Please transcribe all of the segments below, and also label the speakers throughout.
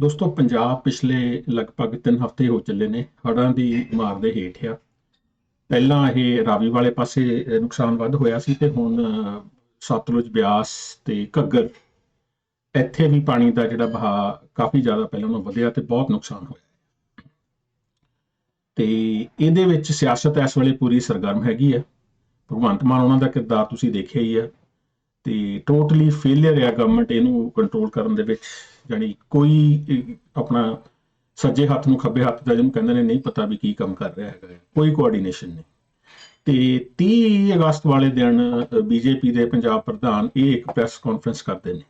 Speaker 1: ਦੋਸਤੋ, ਪੰਜਾਬ ਪਿਛਲੇ ਲਗਭਗ 3 ਹਫ਼ਤੇ ਹੋ ਚੱਲੇ ਨੇ, ਹੜ੍ਹਾਂ ਦੀ ਮਾਰ ਦੇ ਹੇਠ ਆ। ਪਹਿਲਾਂ ਇਹ ਰਾਵੀ ਵਾਲੇ ਪਾਸੇ ਨੁਕਸਾਨ ਵੱਧ ਹੋਇਆ ਸੀ ਤੇ ਹੁਣ ਸਤਲੁਜ ਬਿਆਸ ਤੇ ਘੱਗਰ, ਇੱਥੇ ਵੀ ਪਾਣੀ ਦਾ ਜਿਹੜਾ ਵਹਾਅ ਕਾਫੀ ਜ਼ਿਆਦਾ ਪਹਿਲਾਂ ਨਾਲੋਂ ਵਧਿਆ ਤੇ ਬਹੁਤ ਨੁਕਸਾਨ ਹੋਇਆ। ਤੇ ਇਹਦੇ ਵਿੱਚ ਸਿਆਸਤ ਇਸ ਵੇਲੇ ਪੂਰੀ ਸਰਗਰਮ ਹੈਗੀ ਆ। ਭਗਵੰਤ ਮਾਨ ਉਹਨਾਂ ਦਾ ਕਿਰਦਾਰ ਤੁਸੀਂ ਦੇਖਿਆ ਹੀ ਆ। ਤੇ ਟੋਟਲੀ ਫੇਲਿਅਰ ਆ ਗਵਰਨਮੈਂਟ ਇਹਨੂੰ ਕੰਟਰੋਲ ਕਰਨ ਦੇ ਵਿੱਚ। ਜਾਣੀ ਕੋਈ ਆਪਣਾ ਸੱਜੇ ਹੱਥ ਨੂੰ ਖੱਬੇ ਹੱਥ ਦਾ ਜਿਹਨੂੰ ਕਹਿੰਦੇ ਨੇ ਨਹੀਂ ਪਤਾ ਵੀ ਕੀ ਕੰਮ ਕਰ ਰਿਹਾ ਹੈਗਾ ਕੋਈ ਕੋਆਰਡੀਨੇਸ਼ਨ ਨਹੀਂ। ਤੇ 30 ਅਗਸਤ ਵਾਲੇ ਦਿਨ ਬੀਜੇਪੀ ਦੇ ਪੰਜਾਬ ਪ੍ਰਧਾਨ ਇਹ ਇੱਕ ਪ੍ਰੈਸ ਕਾਨਫਰੰਸ ਕਰਦੇ ਨੇ।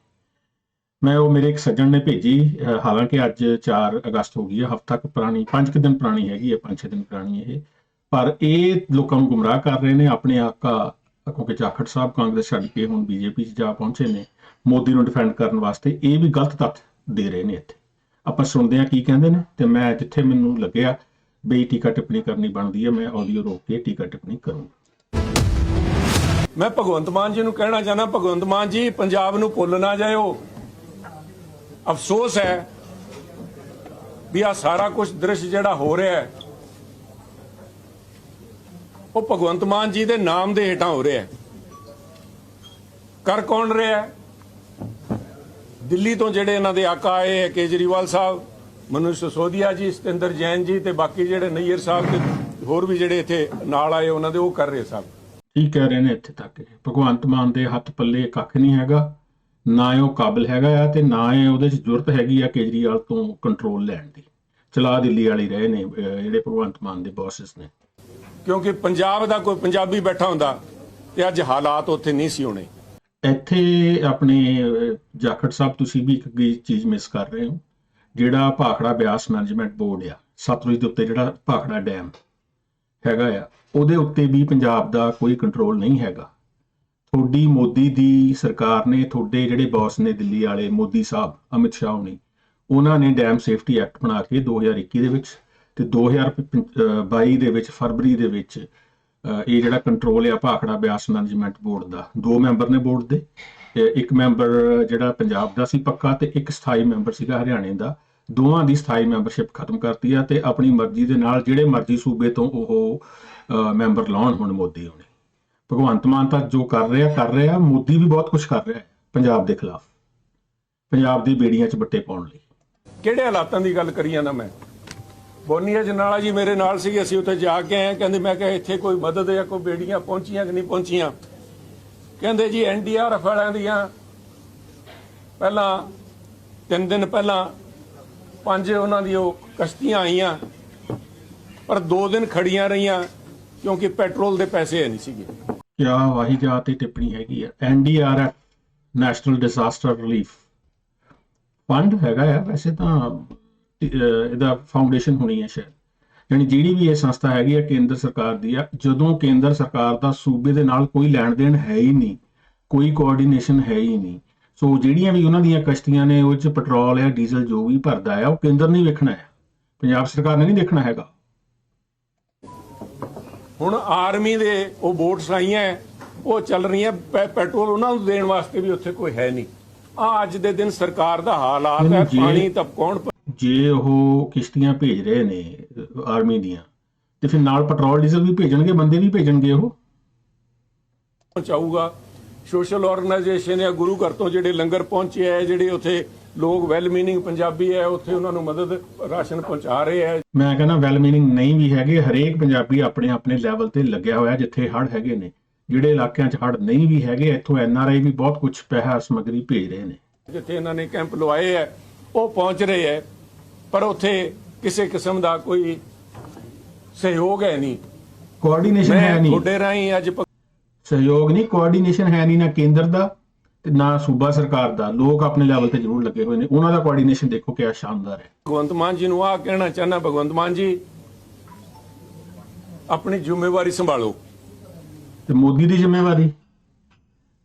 Speaker 1: ਮੈਂ ਉਹ ਮੇਰੇ ਇੱਕ ਸੱਜਣ ਨੇ ਭੇਜੀ ਹਾਲਾਂਕਿ ਅੱਜ 4 ਅਗਸਤ ਹੋ ਗਈ ਹੈ, ਹਫ਼ਤਾ ਕੁ ਪੁਰਾਣੀ 5 ਕੁ ਦਿਨ ਪੁਰਾਣੀ ਹੈਗੀ ਹੈ 5-6 ਦਿਨ ਪੁਰਾਣੀ ਇਹ। ਪਰ ਇਹ ਲੋਕਾਂ ਨੂੰ ਗੁੰਮਰਾਹ ਕਰ ਰਹੇ ਨੇ, ਆਪਣੇ ਆਕਾ ਕਿਉਂਕਿ ਜਾਖੜ ਸਾਹਿਬ ਕਾਂਗਰਸ ਛੱਡ ਕੇ ਹੁਣ ਬੀਜੇਪੀ 'ਚ ਜਾ ਪਹੁੰਚੇ ਨੇ, ਮੋਦੀ ਨੂੰ ਡਿਫੈਂਡ ਕਰਨ ਵਾਸਤੇ। ਇਹ ਵੀ ਗਲਤ ਤੱਥ ਦੇ ਰਹੇ ਨੇ ਇੱਥੇ। ਆਪਾਂ ਸੁਣਦੇ ਹਾਂ ਕੀ ਕਹਿੰਦੇ ਨੇ ਤੇ ਮੈਂ ਜਿੱਥੇ ਮੈਨੂੰ ਲੱਗਿਆ ਬਈ ਟੀਕਾ ਟਿੱਪਣੀ ਕਰਨੀ ਬਣਦੀ ਹੈ, ਮੈਂ ਆਡੀਓ ਰੋਕ ਕੇ ਟੀਕਾ ਟਿੱਪਣੀ ਕਰੂੰਗਾ।
Speaker 2: ਮੈਂ ਭਗਵੰਤ ਮਾਨ ਜੀ ਨੂੰ ਕਹਿਣਾ ਚਾਹਨਾ ਭਗਵੰਤ ਮਾਨ ਜੀ, ਪੰਜਾਬ ਨੂੰ ਭੁੱਲ ਨਾ ਜਾਇਓ। ਅਫਸੋਸ ਹੈ ਵੀ ਆ ਸਾਰਾ ਕੁਝ ਦ੍ਰਿਸ਼ ਜਿਹੜਾ ਹੋ ਰਿਹਾ ਹੈ, ਉਹ ਭਗਵੰਤ ਮਾਨ ਜੀ ਦੇ ਨਾਮ ਦੇ ਹੇਠਾਂ ਹੋ ਰਿਹਾ ਹੈ। ਕਰ ਕੌਣ ਰਿਹਾ ਹੈ? ਦਿੱਲੀ ਤੋਂ ਜਿਹੜੇ ਇਹਨਾਂ ਦੇ ਆਕਾ ਆਏ ਹੈ ਕੇਜਰੀਵਾਲ ਸਾਹਿਬ ਮਨੋਜ ਸਿਸੋਦੀਆ ਜੀ ਸਤਿੰਦਰ ਜੈਨ ਜੀ ਤੇ ਬਾਕੀ ਜਿਹੜੇ ਨਈਅਰ ਸਾਹਿਬ ਤੇ ਹੋਰ ਵੀ ਜਿਹੜੇ ਇੱਥੇ ਨਾਲ ਆਏ ਉਹਨਾਂ ਦੇ ਉਹ ਕਰ ਰਹੇ ਸਾਹਿਬ
Speaker 1: ਠੀਕ ਕਹਿ ਰਹੇ ਨੇ ਇੱਥੇ ਤੱਕ। ਭਗਵੰਤ ਮਾਨ ਦੇ ਹੱਥ ਪੱਲੇ ਕੱਖ ਨਹੀਂ ਹੈਗਾ ਨਾ ਉਹ ਕਾਬਿਲ ਹੈਗਾ ਆ ਤੇ ਨਾ ਇਹ ਉਹਦੇ 'ਚ ਜ਼ਰੂਰਤ ਹੈਗੀ ਆ ਕੇਜਰੀਵਾਲ ਤੋਂ ਕੰਟਰੋਲ ਲੈਣ ਦੀ। ਚਲਾ ਦਿੱਲੀ ਵਾਲੀ ਰਹੇ ਨੇ ਜਿਹੜੇ ਭਗਵੰਤ ਮਾਨ ਦੇ ਬੌਸਸ ਨੇ।
Speaker 2: ਕਿਉਂਕਿ ਪੰਜਾਬ ਦਾ ਕੋਈ ਪੰਜਾਬੀ ਬੈਠਾ ਹੁੰਦਾ ਤੇ ਅੱਜ ਹਾਲਾਤ ਉੱਥੇ ਨਹੀਂ ਸੀ ਹੋਣੇ।
Speaker 1: ਇੱਥੇ ਆਪਣੇ ਜਾਖੜ ਸਾਹਿਬ ਤੁਸੀਂ ਵੀ ਇੱਕ ਚੀਜ਼ ਮਿਸ ਕਰ ਰਹੇ ਹੋ, ਜਿਹੜਾ ਭਾਖੜਾ ਬਿਆਸ ਮੈਨੇਜਮੈਂਟ ਬੋਰਡ ਆ, ਸਤਲੁਜ ਦੇ ਉੱਤੇ ਜਿਹੜਾ ਭਾਖੜਾ ਡੈਮ ਹੈਗਾ ਆ, ਉਹਦੇ ਉੱਤੇ ਵੀ ਪੰਜਾਬ ਦਾ ਕੋਈ ਕੰਟਰੋਲ ਨਹੀਂ ਹੈਗਾ। ਤੁਹਾਡੀ ਮੋਦੀ ਦੀ ਸਰਕਾਰ ਨੇ, ਤੁਹਾਡੇ ਜਿਹੜੇ ਬੌਸ ਨੇ ਦਿੱਲੀ ਵਾਲੇ, ਮੋਦੀ ਸਾਹਿਬ, ਅਮਿਤ ਸ਼ਾਹ ਹੋਣੀ, ਉਹਨਾਂ ਨੇ ਡੈਮ ਸੇਫਟੀ ਐਕਟ ਬਣਾ ਕੇ 2021 ਦੇ ਵਿੱਚ ਤੇ 2022 ਦੇ ਵਿੱਚ, ਫਰਵਰੀ ਦੇ ਵਿੱਚ ਇਹ ਜਿਹੜਾ ਕੰਟਰੋਲ ਆ ਭਾਖੜਾ ਬਿਆਸ ਮੈਨੇਜਮੈਂਟ ਬੋਰਡ ਦਾ। ਦੋ ਮੈਂਬਰ ਨੇ ਬੋਰਡ ਦੇ ਇੱਕ ਮੈਂਬਰ ਜਿਹੜਾ ਪੰਜਾਬ ਦਾ ਸੀ ਪੱਕਾ ਤੇ ਇੱਕ ਸਥਾਈ ਮੈਂਬਰ ਸੀਗਾ ਹਰਿਆਣੇ ਦਾ। ਦੋਵਾਂ ਦੀ ਸਥਾਈ ਮੈਂਬਰਸ਼ਿਪ ਖਤਮ ਕਰਤੀ ਆ ਤੇ ਆਪਣੀ ਮਰਜ਼ੀ ਦੇ ਨਾਲ ਜਿਹੜੇ ਮਰਜ਼ੀ ਸੂਬੇ ਤੋਂ ਉਹ ਮੈਂਬਰ ਲਾਉਣ ਹੁਣ ਮੋਦੀ ਹੋਣੇ। ਭਗਵੰਤ ਮਾਨ ਤਾਂ ਜੋ ਕਰ ਰਿਹਾ ਕਰ ਰਿਹਾ, ਮੋਦੀ ਵੀ ਬਹੁਤ ਕੁਝ ਕਰ ਰਿਹਾ ਪੰਜਾਬ ਦੇ ਖਿਲਾਫ। ਪੰਜਾਬ ਦੀ ਬੇੜੀਆਂ 'ਚ ਬੱਟੇ ਪਾਉਣ ਲਈ।
Speaker 2: ਕਿਹੜੇ ਹਾਲਾਤਾਂ ਦੀ ਗੱਲ ਕਰੀ ਜਾਂਦਾ ਮੈਂ? ਬੋਨੀਆ ਜਨਾਲਾ ਜੀ ਮੇਰੇ ਨਾਲ ਸੀ ਅਸੀਂ ਉੱਥੇ ਜਾ ਕੇ ਆਏ। ਕਹਿੰਦੇ, ਮੈਂ ਕਿਹਾ, ਇੱਥੇ ਕੋਈ ਮਦਦ ਜਾਂ ਕੋਈ ਬੇੜੀਆਂ ਪਹੁੰਚੀਆਂ ਕਿ ਨਹੀਂ ਪਹੁੰਚੀਆਂ? ਕਹਿੰਦੇ ਜੀ ਐਨਡੀਆਰਐਫ ਵਾਲਿਆਂ ਦੀਆਂ ਪਹਿਲਾਂ, ਤਿੰਨ ਦਿਨ ਪਹਿਲਾਂ ਪੰਜ ਉਹਨਾਂ ਦੀ ਉਹ ਕਸ਼ਤੀਆਂ ਆਈਆਂ, ਪਰ ਦੋ ਦਿਨ ਖੜੀਆਂ ਰਹੀਆਂ ਕਿਉਂਕਿ ਪੈਟਰੋਲ ਦੇ ਪੈਸੇ ਹੈ ਨਹੀਂ ਸੀਗੇ।
Speaker 1: ਕਿਆ ਵਾਹੀਜਾਤ ਤੇ ਟਿੱਪਣੀ ਹੈਗੀ ਆ। NDRF national disaster relief. Fund ਹੈਗਾ ਆ, ਵੈਸੇ ਤਾਂ ਇਹਦਾ ਫਾਊਂਡੇਸ਼ਨ ਹੋਣੀ ਹੈ ਸ਼ਾਇਦ। ਯਾਨੀ ਜਿਹੜੀ ਵੀ ਇਹ ਸੰਸਥਾ ਹੈਗੀ ਆ ਕੇਂਦਰ ਸਰਕਾਰ ਦੀ ਆ ਜਦੋਂ ਕੇਂਦਰ ਸਰਕਾਰ ਦਾ ਸੂਬੇ ਦੇ ਨਾਲ ਕੋਈ ਲੈਣ ਦੇਣ ਹੈ ਹੀ ਨਹੀਂ ਕੋਈ ਕੋਆਰਡੀਨੇਸ਼ਨ ਹੈ ਹੀ ਨਹੀਂ ਸੋ ਜਿਹੜੀਆਂ ਵੀ ਉਹਨਾਂ ਦੀਆਂ ਕਸ਼ਤੀਆਂ ਨੇ ਉਹ ਚ ਪੈਟਰੋਲ ਜਾਂ ਡੀਜ਼ਲ ਜੋ ਵੀ ਭਰਦਾ ਆ ਉਹ ਕੇਂਦਰ ਨਹੀਂ ਵੇਖਣਾ ਹੈ। ਪੰਜਾਬ ਸਰਕਾਰ ਨੇ ਨਹੀਂ ਦੇਖਣਾ ਹੈਗਾ।
Speaker 2: ਹੁਣ ਆਰਮੀ ਦੇ ਉਹ ਬੋਟਸ ਆਈਆਂ ਉਹ ਚੱਲ ਰਹੀਆਂ ਪੈਟਰੋਲ ਉਹਨਾਂ ਨੂੰ ਦੇਣ ਵਾਸਤੇ ਵੀ ਉੱਥੇ ਕੋਈ ਹੈ ਨਹੀਂ। ਆ ਅੱਜ ਦੇ ਦਿਨ ਸਰਕਾਰ ਦਾ ਹਾਲਾਤ ਹੈ ਪਾਣੀ ਤਾਂ ਕੌਣ
Speaker 1: ਜੇ ਉਹ ਕਿਸ਼ਤੀਆਂ ਭੇਜ ਰਹੇ ਨੇ ਆਰਮੀ ਦੀਆਂ ਤੇ ਫਿਰ ਨਾਲ ਪੈਟਰੋਲ ਡੀਜ਼ਲ ਵੀ ਭੇਜਣਗੇ ਬੰਦੇ ਵੀ ਭੇਜਣਗੇ ਉਹ?
Speaker 2: ਪਹੁੰਚਾਊਗਾ ਸੋਸ਼ਲ ਆਰਗੇਨਾਈਜੇਸ਼ਨ ਜਾਂ ਗੁਰੂ ਘਰ ਤੋਂ ਜਿਹੜੇ ਲੰਗਰ ਪਹੁੰਚੇ ਹੈ ਜਿਹੜੇ ਉੱਥੇ ਲੋਕ ਵੈਲ ਮੀਨਿੰਗ ਪੰਜਾਬੀ ਹੈ ਉੱਥੇ ਉਹਨਾਂ ਨੂੰ ਮਦਦ ਰਾਸ਼ਨ ਪਹੁੰਚਾ ਰਹੇ ਹੈ
Speaker 1: ਮੈਂ ਕਹਿੰਦਾ ਵੈਲ ਮੀਨਿੰਗ ਨਹੀਂ ਵੀ ਹੈਗੇ ਹਰੇਕ ਪੰਜਾਬੀ ਆਪਣੇ ਆਪਣੇ ਲੈਵਲ ਤੇ ਲੱਗਿਆ ਹੋਇਆ ਜਿੱਥੇ ਹੜ ਹੈਗੇ ਨੇ। ਜਿਹੜੇ ਇਲਾਕਿਆਂ 'ਚ ਹੜ ਨਹੀਂ ਵੀ ਹੈਗੇ ਇੱਥੋਂ ਐਨ ਆਰ ਆਈ ਵੀ ਬਹੁਤ ਕੁਝ ਪੈਸਾ ਸਮਗਰੀ ਭੇਜ ਰਹੇ ਨੇ।
Speaker 2: ਜਿੱਥੇ ਇਹਨਾਂ ਨੇ ਕੈਂਪ ਲਵਾਏ ਹੈ ਉਹ ਪਹੁੰਚ ਰਹੇ ਹੈ ਪਰ ਉੱਥੇ ਕਿਸੇ ਕਿਸਮ ਦਾ ਕੋਈ ਸਹਿਯੋਗ ਹੈ ਨਹੀਂ।
Speaker 1: ਕੋਆਰਡੀਨੇਸ਼ਨ ਹੈ ਨਹੀਂ।
Speaker 2: ਤੁਹਾਡੇ ਰਾਹੀਂ ਅੱਜ
Speaker 1: ਸਹਿਯੋਗ ਨਹੀਂ ਕੋਆਰਡੀਨੇਸ਼ਨ ਹੈ ਨਹੀਂ ਨਾ ਕੇਂਦਰ ਦਾ ਤੇ ਨਾ ਸੂਬਾ ਸਰਕਾਰ ਦਾ। ਲੋਕ ਆਪਣੇ ਲੈਵਲ ਤੇ ਜ਼ਰੂਰ ਲੱਗੇ ਹੋਏ ਨੇ। ਉਹਨਾਂ ਦਾ ਕੋਆਰਡੀਨੇਸ਼ਨ ਦੇਖੋ ਕਿਆ ਸ਼ਾਨਦਾਰ ਹੈ।
Speaker 2: ਭਗਵੰਤ ਮਾਨ ਜੀ ਨੂੰ ਆ ਕਹਿਣਾ ਚਾਹਨਾ ਭਗਵੰਤ ਮਾਨ ਜੀ ਆਪਣੀ ਜ਼ਿੰਮੇਵਾਰੀ ਸੰਭਾਲੋ।
Speaker 1: ਤੇ ਮੋਦੀ ਦੀ ਜ਼ਿੰਮੇਵਾਰੀ?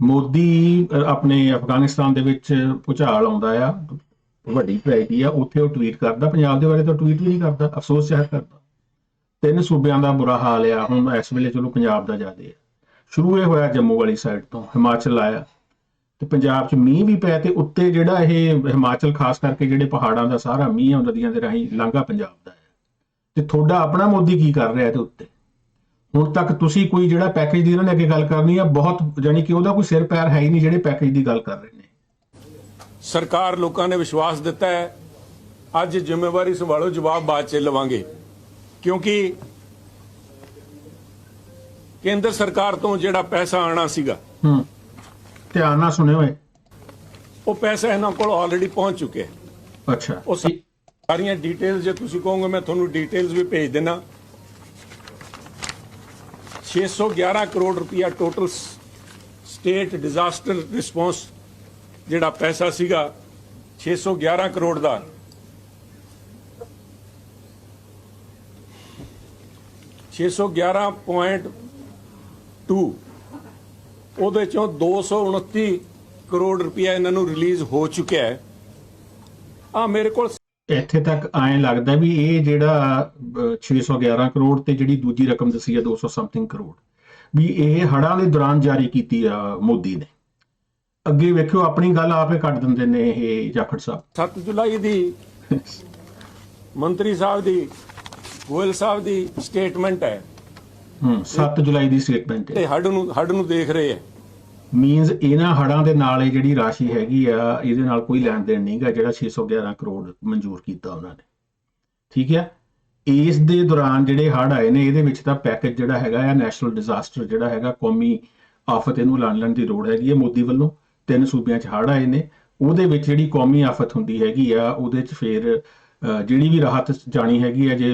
Speaker 1: ਮੋਦੀ ਆਪਣੇ ਅਫਗਾਨਿਸਤਾਨ ਦੇ ਵਿੱਚ ਭੁਚਾਲ ਆਉਂਦਾ ਆ। ਵੱਡੀ ਟ੍ਰੈਜਡੀ ਆ, ਉੱਥੇ ਉਹ ਟਵੀਟ ਕਰਦਾ, ਪੰਜਾਬ ਦੇ ਬਾਰੇ ਤਾਂ ਟਵੀਟ ਵੀ ਨਹੀਂ ਕਰਦਾ, ਅਫਸੋਸ ਜ਼ਾਹਿਰ ਕਰਦਾ। ਤਿੰਨ ਸੂਬਿਆਂ ਦਾ ਬੁਰਾ ਹਾਲ ਆ, ਹੁਣ ਇਸ ਵੇਲੇ ਚਲੋ ਪੰਜਾਬ ਦਾ ਜ਼ਿਆਦਾ ਆ। ਸ਼ੁਰੂ ਇਹ ਹੋਇਆ ਜੰਮੂ ਵਾਲੀ ਸਾਈਡ ਤੋਂ, ਹਿਮਾਚਲ ਆਇਆ। ਤੇ ਪੰਜਾਬ 'ਚ ਮੀਂਹ ਵੀ ਪਿਆ ਤੇ ਉੱਤੇ ਜਿਹੜਾ ਇਹ ਹਿਮਾਚਲ, ਖਾਸ ਕਰਕੇ ਜਿਹੜੇ ਪਹਾੜਾਂ ਦਾ ਸਾਰਾ ਮੀਂਹ ਆ ਉਹ ਨਦੀਆਂ ਦੇ ਰਾਹੀਂ ਲਾਂਘਾ ਪੰਜਾਬ ਦਾ ਹੈ ਤੇ ਤੁਹਾਡਾ ਆਪਣਾ ਮੋਦੀ ਕੀ ਕਰ ਰਿਹਾ ਇਹਦੇ ਉੱਤੇ? ਹੁਣ ਤੱਕ ਤੁਸੀਂ ਕੋਈ ਜਿਹੜਾ ਪੈਕੇਜ ਦੀ ਇਹਨਾਂ ਨੇ ਅੱਗੇ ਗੱਲ ਕਰਨੀ ਆ, ਬਹੁਤ ਜਾਨੀ ਕਿ ਉਹਦਾ ਕੋਈ ਸਿਰ ਪੈਰ ਹੈ ਹੀ ਨਹੀਂ ਜਿਹੜੇ ਪੈਕੇਜ ਦੀ ਗੱਲ ਕਰ ਰਹੇ
Speaker 2: ਸਰਕਾਰ ਲੋਕਾਂ ਨੇ ਵਿਸ਼ਵਾਸ ਦਿੱਤਾ ਹੈ ਅੱਜ ਜ਼ਿੰਮੇਵਾਰੀ ਸੰਭਾਲੋ ਜਵਾਬ ਬਾਅਦ ਚ ਲਵਾਂਗੇ। ਕਿਉਂਕਿ ਕੇਂਦਰ ਸਰਕਾਰ ਤੋਂ ਜਿਹੜਾ ਪੈਸਾ ਆਣਾ ਸੀਗਾ
Speaker 1: ਹੂੰ। ਧਿਆਨ ਨਾਲ ਸੁਣਿਓ ਏ
Speaker 2: ਉਹ ਪੈਸਾ ਇਹਨਾਂ ਕੋਲ ਆਲਰੇਡੀ ਪਹੁੰਚ ਚੁੱਕਿਆ ਹੈ।
Speaker 1: ਅੱਛਾ।
Speaker 2: ਉਹ ਸਾਰੀਆਂ ਡਿਟੇਲਸ ਜੇ ਤੁਸੀਂ ਕਹੋਗੇ ਮੈਂ ਤੁਹਾਨੂੰ ਡਿਟੇਲਸ ਵੀ ਭੇਜ ਦੇਣਾ 611 ਕਰੋੜ ਰੁਪਇਆ ਟੋਟਲ ਸਟੇਟ ਡਿਜ਼ਾਸਟਰ ਰਿਸਪੌਂਸ ਜਿਹੜਾ ਪੈਸਾ ਸੀਗਾ 611 ਕਰੋੜ ਦਾ। ਛੇ ਸੌ ਗਿਆਰਾਂ ਪੁਆਇੰਟ ਟੂ ਉਹਦੇ ਚੋਂ 229 ਕਰੋੜ ਰੁਪਇਆ ਇਹਨਾਂ ਨੂੰ ਰਿਲੀਜ਼ ਹੋ ਚੁੱਕਿਆ ਹੈ। ਆ ਮੇਰੇ ਕੋਲ
Speaker 1: ਇੱਥੇ ਤੱਕ ਐਂ ਲੱਗਦਾ ਵੀ ਇਹ ਜਿਹੜਾ ਅਹ, 611 ਕਰੋੜ ਤੇ ਜਿਹੜੀ ਦੂਜੀ ਰਕਮ ਦੱਸੀ ਆ 200 ਸਮਥਿੰਗ ਕਰੋੜ। ਵੀ ਇਹ ਹੜਾਂ ਦੇ ਦੌਰਾਨ ਜਾਰੀ ਕੀਤੀ ਆ ਮੋਦੀ ਨੇ। ਅੱਗੇ ਵੇਖਿਓ ਆਪਣੀ ਗੱਲ ਆਪੇ ਕੱਢ ਦਿੰਦੇ ਨੇ ਇਹ ਜਾਖੜ ਸਾਹਿਬ।
Speaker 2: 7 ਜੁਲਾਈ ਦੀ ਮੰਤਰੀ ਸਾਹਿਬ ਦੀ ਗੋਇਲ ਸਾਹਿਬ ਦੀ ਸਟੇਟਮੈਂਟ ਹੈ।
Speaker 1: ਹੂੰ 7 ਜੁਲਾਈ ਦੀ ਸਟੇਟਮੈਂਟ ਹੈ।
Speaker 2: ਤੇ ਹੱਡ ਨੂੰ ਹੱਡ ਨੂੰ ਦੇਖ ਰਹੇ ਹੈ।
Speaker 1: ਮੀਨਸ ਇਹਨਾਂ ਹੜਾਂ ਦੇ ਨਾਲ ਇਹ ਜਿਹੜੀ ਰਾਸ਼ੀ ਹੈਗੀ ਆ ਇਹਦੇ ਨਾਲ ਕੋਈ ਲੈਣ ਦੇਣ ਨਹੀਂਗਾ ਜਿਹੜਾ 611 ਕਰੋੜ ਮਨਜ਼ੂਰ ਕੀਤਾ ਉਹਨਾਂ ਨੇ। ਠੀਕ ਹੈ? ਇਸ ਦੇ ਦੌਰਾਨ ਜਿਹੜੇ ਹੜ ਆਏ ਨੇ ਇਹਦੇ ਵਿੱਚ ਤਾਂ ਪੈਕੇਜ ਜਿਹੜਾ ਹੈਗਾ ਆ ਨੈਸ਼ਨਲ ਡਿਜ਼ਾਸਟਰ ਜਿਹੜਾ ਹੈਗਾ ਕੌਮੀ ਆਫਤ ਇਹਨੂੰ ਐਲਾਨ ਲੈਣ ਦੀ ਲੋੜ ਹੈਗੀ ਹੈ ਮੋਦੀ ਵੱਲੋਂ। ਤਿੰਨ ਸੂਬਿਆਂ 'ਚ ਹੜ ਆਏ ਨੇ, ਉਹਦੇ ਵਿੱਚ ਜਿਹੜੀ ਕੌਮੀ ਆਫਤ ਹੁੰਦੀ ਹੈਗੀ ਆ, ਉਹਦੇ 'ਚ ਫਿਰ ਜਿਹੜੀ ਵੀ ਰਾਹਤ ਜਾਣੀ ਹੈਗੀ ਹੈ ਜੇ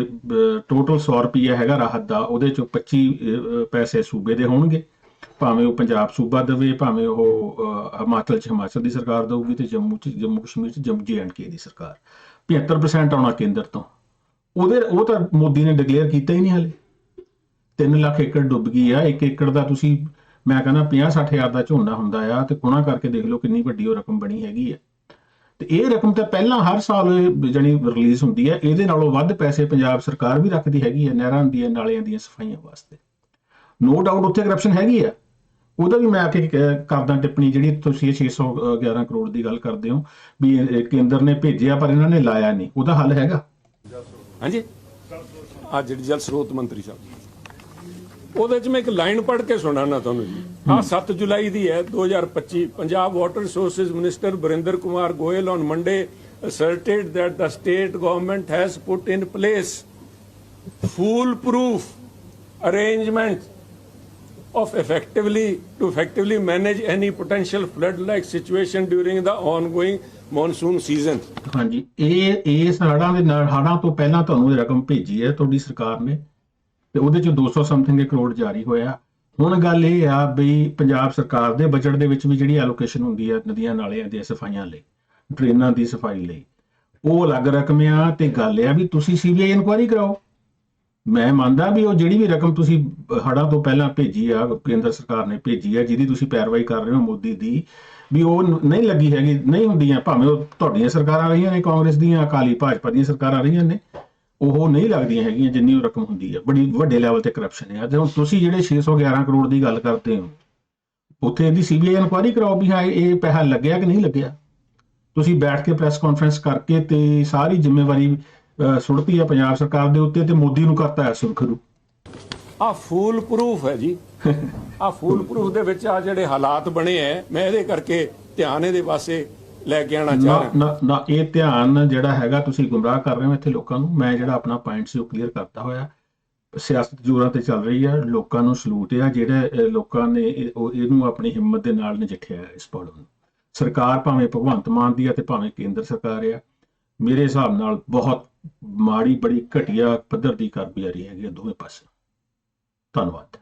Speaker 1: ਟੋਟਲ 100 ਰੁਪਈਆ ਹੈਗਾ ਰਾਹਤ ਦਾ, ਉਹਦੇ 'ਚੋਂ 25 ਪੈਸੇ ਸੂਬੇ ਦੇ ਹੋਣਗੇ। ਭਾਵੇਂ ਉਹ ਪੰਜਾਬ ਸੂਬਾ ਦੇਵੇ, ਭਾਵੇਂ ਉਹ ਹਿਮਾਚਲ 'ਚ ਹਿਮਾਚਲ ਦੀ ਸਰਕਾਰ ਦੇਊਗੀ ਤੇ ਜੰਮੂ 'ਚ, ਜੰਮੂ ਕਸ਼ਮੀਰ 'ਚ ਜੰਮੂ ਜੇ ਐਂਡ ਕੇ ਦੀ ਸਰਕਾਰ। 75% ਆਉਣਾ ਕੇਂਦਰ ਤੋਂ। ਉਹਦੇ, ਉਹ ਤਾਂ ਮੋਦੀ ਨੇ ਡਿਕਲੇਅਰ ਕੀਤਾ ਹੀ ਨਹੀਂ ਹਲੇ। 3 ਲੱਖ ਏਕੜ ਡੁੱਬ ਗਈ ਆ, ਇੱਕ ਏਕੜ ਦਾ ਤੁਸੀਂ ਮੈਂ ਕਹਿੰਦਾ 50 60 ਹਜ਼ਾਰ ਦਾ ਝੋਨਾ ਹੁੰਦਾ ਆ ਤੇ ਗੁਣਾ ਕਰਕੇ ਦੇਖ ਲਓ ਕਿੰਨੀ ਵੱਡੀ ਉਹ ਰਕਮ ਬਣੀ ਹੈਗੀ ਆ। ਤੇ ਇਹ ਰਕਮ ਤਾਂ ਪਹਿਲਾਂ ਹਰ ਸਾਲ ਜਣੀ ਰਿਲੀਜ਼ ਹੁੰਦੀ ਹੈ ਇਹਦੇ ਨਾਲੋਂ ਵੱਧ ਪੈਸੇ ਪੰਜਾਬ ਸਰਕਾਰ ਵੀ ਰੱਖਦੀ ਹੈਗੀ ਹੈ ਨਹਿਰਾਂ ਦੀਆਂ ਨਾਲਿਆਂ ਦੀਆਂ ਸਫਾਈਆਂ ਵਾਸਤੇ। ਨੋ ਡਾਊਟ ਉੱਥੇ ਕਰਪਸ਼ਨ ਹੈਗੀ ਆ। ਉਹਦਾ ਵੀ ਮੈਂ ਆ ਕੇ ਕਰਦਾ ਟਿੱਪਣੀ ਜਿਹੜੀ ਤੁਸੀਂ ਇਹ 611 ਕਰੋੜ ਦੀ ਗੱਲ ਕਰਦੇ ਹੋ ਵੀ ਕੇਂਦਰ ਨੇ ਭੇਜਿਆ ਪਰ ਇਹਨਾਂ ਨੇ ਲਾਇਆ ਨਹੀਂ। ਉਹਦਾ ਹੱਲ ਹੈਗਾ।
Speaker 2: ਹਾਂਜੀ? ਆ ਜਿਹੜੀ ਜਲ ਸਰੋਤ ਮੰਤਰੀ ਸਾਹਿਬ ਉਹਦੇ ਚ ਮੈਂ ਇੱਕ ਲਾਈਨ ਪੜ੍ਹ ਕੇ ਸੁਣਾਣਾ ਤੁਹਾਨੂੰ ਜੀ ਆ 7 ਜੁਲਾਈ ਦੀ ਹੈ 2025 Punjab water resources minister Barinder Kumar Goyal on Monday asserted that the state government has put in place foolproof arrangement of effectively to effectively manage any potential flood like situation during the ongoing monsoon season
Speaker 1: ਹਾਂਜੀ ਇਹ ਇਸ ਹੜਾਂ ਦੇ ਨਾਲ ਹੜਾਂ ਤੋਂ ਪਹਿਲਾਂ ਤੁਹਾਨੂੰ ਇਹ ਰਕਮ ਭੇਜੀ ਹੈ ਤੁਹਾਡੀ ਸਰਕਾਰ ਨੇ ਤੇ ਉਹਦੇ ਚ 200 ਸਮਥਿੰਗ ਕਰੋੜ ਜਾਰੀ ਹੋਇਆ। ਹੁਣ ਗੱਲ ਇਹ ਆ ਬਈ ਪੰਜਾਬ ਸਰਕਾਰ ਦੇ ਬਜਟ ਦੇ ਵਿੱਚ ਵੀ ਜਿਹੜੀ ਐਲੋਕੇਸ਼ਨ ਹੁੰਦੀ ਹੈ ਨਦੀਆਂ ਨਾਲਿਆਂ ਦੀਆਂ ਸਫਾਈਆਂ ਲਈ, ਡਰੇਨਾਂ ਦੀ ਸਫ਼ਾਈ ਲਈ, ਉਹ ਅਲੱਗ ਰਕਮ ਆ ਤੇ ਗੱਲ ਆ ਵੀ ਤੁਸੀਂ ਸੀਬੀਆਈ ਇਨਕੁਆਇਰੀ ਕਰਾਓ। ਮੈਂ ਮੰਨਦਾ ਵੀ ਉਹ ਜਿਹੜੀ ਵੀ ਰਕਮ ਤੁਸੀਂ ਹੜਾਂ ਤੋਂ ਪਹਿਲਾਂ ਭੇਜੀ ਆ, ਕੇਂਦਰ ਸਰਕਾਰ ਨੇ ਭੇਜੀ ਆ, ਜਿਹਦੀ ਤੁਸੀਂ ਪੈਰਵਾਈ ਕਰ ਰਹੇ ਹੋ ਮੋਦੀ ਦੀ, ਵੀ ਉਹ ਨਹੀਂ ਲੱਗੀ ਹੈਗੀ, ਨਹੀਂ ਹੁੰਦੀਆਂ, ਭਾਵੇਂ ਉਹ ਤੁਹਾਡੀਆਂ ਸਰਕਾਰਾਂ ਰਹੀਆਂ ਨੇ ਕਾਂਗਰਸ ਦੀਆਂ, ਅਕਾਲੀ ਭਾਜਪਾ ਦੀਆਂ ਸਰਕਾਰਾਂ ਰਹੀਆਂ ਨੇ। ਉਹ ਨਹੀਂ ਲੱਗਦੀਆਂ ਹੈਗੀਆਂ ਜਿੰਨੀ ਉਹ ਰਕਮ ਹੁੰਦੀ ਹੈ ਬੜੀ ਵੱਡੇ ਲੈਵਲ ਤੇ ਕਰਪਸ਼ਨ ਹੈ ਤੇ ਹੁਣ ਤੁਸੀਂ ਜਿਹੜੇ 611 ਕਰੋੜ ਦੀ ਗੱਲ ਕਰਦੇ ਹੋ, ਉੱਥੇ ਇਹਦੀ ਸੀਬੀਆਈ ਇਨਕੁਆਇਰੀ ਕਰਾਓ ਵੀ ਹਾਂ, ਇਹ ਪੈਸਾ ਲੱਗਿਆ ਕਿ ਨਹੀਂ ਲੱਗਿਆ? ਤੁਸੀਂ ਬੈਠ ਕੇ ਪ੍ਰੈਸ ਕਾਨਫਰੰਸ ਕਰਕੇ ਤੇ ਸਾਰੀ ਜ਼ਿੰਮੇਵਾਰੀ ਸੁੱਟਤੀ ਹੈ ਪੰਜਾਬ ਸਰਕਾਰ ਦੇ ਉੱਤੇ ਤੇ ਮੋਦੀ ਨੂੰ ਕਰਤਾ ਹੈ ਸੁਰਖਰੂ
Speaker 2: ਆ ਫੂਲ ਪ੍ਰੂਫ ਹੈ ਜੀ। ਆ ਫੂਲ ਪ੍ਰੂਫ ਦੇ ਵਿੱਚ ਆ ਜਿਹੜੇ ਹਾਲਾਤ ਬਣੇ ਐ, ਮੈਂ ਇਹਦੇ ਕਰਕੇ ਧਿਆਨ ਇਹਦੇ ਪਾਸੇ ਲੈ ਕੇ ਆਣਾ ਚਾਹ ਰਿਹਾ।
Speaker 1: ਨਾ ਨਾ ਇਹ ਧਿਆਨ ਜਿਹੜਾ ਹੈਗਾ ਤੁਸੀਂ ਗੁੰਮਰਾਹ ਕਰ ਰਹੇ ਹੋ ਇੱਥੇ ਲੋਕਾਂ ਨੂੰ। ਮੈਂ ਜਿਹੜਾ ਆਪਣਾ ਪੁਆਇੰਟ ਸੀ ਉਹ ਕਲੀਅਰ ਕਰਤਾ ਹੋਇਆ। ਸਿਆਸਤ ਜੋਰਾਂ ਤੇ ਚੱਲ ਰਹੀ ਆ ਲੋਕਾਂ ਨੂੰ ਸਲੂਟ ਆ ਜਿਹੜੇ ਲੋਕਾਂ ਨੇ ਉਹ ਇਹਨੂੰ ਆਪਣੀ ਹਿੰਮਤ ਦੇ ਨਾਲ ਨਜਿੱਠਿਆ ਹੈ ਇਸ ਪੜ੍ਹ ਨੂੰ। ਸਰਕਾਰ ਭਾਵੇਂ ਭਗਵੰਤ ਮਾਨ ਦੀ ਆ ਤੇ ਭਾਵੇਂ ਕੇਂਦਰ ਸਰਕਾਰ ਆ ਮੇਰੇ ਹਿਸਾਬ ਨਾਲ ਬਹੁਤ ਮਾੜੀ ਬੜੀ ਘਟੀਆ ਪੱਧਰ ਦੀ ਕਾਰਗੁਜ਼ਾਰੀ ਹੈਗੀ ਦੋਵੇਂ ਪਾਸੇ ਧੰਨਵਾਦ।